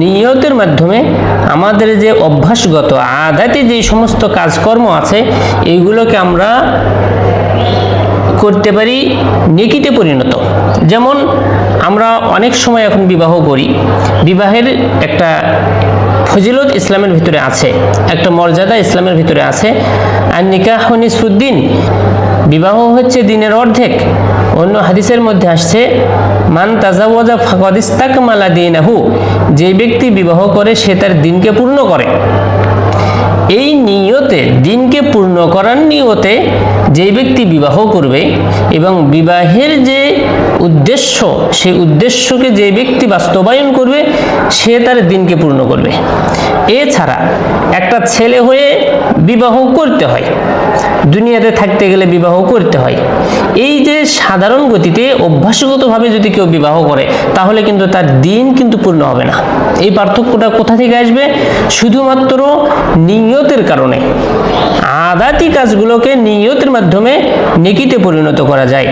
নিয়তের মাধ্যমে আমাদের যে অভ্যাসগত আদাতে যে সমস্ত কাজকর্ম আছে এইগুলোকে আমরা করতে পারি নেকিতে পরিণত। যেমন আমরা অনেক সময় এখন বিবাহ করি, বিবাহের একটা ফজিলত ইসলামের ভিতরে আছে, একটা মর্যাদা ইসলামের ভিতরে আছে আর নিকাহ নিসফুদ্দিন। বিবাহ হচ্ছে দিনের অর্ধেক। অন্য হাদিসের মধ্যে আসছে, মান তাজাওয়াজা ফাকদিস্তাক মালা দিনাহু যে ব্যক্তি বিবাহ করে, সে তার দিনকে পূর্ণ করে। এই নিয়তে, দিনকে পূর্ণ করার নিয়তে, যে ব্যক্তি বিবাহ করবে এবং বিবাহের যে উদ্দেশ্য সেই উদ্দেশ্যকে যে ব্যক্তি বাস্তবায়ন করবে, সে তার দিনকে পূর্ণ করবে। এছাড়া একটা ছেলে হয়ে বিবাহ করতে হয়। দুনিয়াতে থাকতে গেলে বিবাহ করতে হয়। এই যে সাধারণ গতিতে অভ্যাসগতভাবে যদি কেউ বিবাহ করে, তাহলে কিন্তু তার দিন কিন্তু পূর্ণ হবে না। এই পার্থক্যটা কোথা থেকে আসবে? শুধুমাত্র নিয়তের কারণে। আদাতি কাজগুলোকে নিয়তের মাধ্যমে নেকিতে পরিণত করা যায়।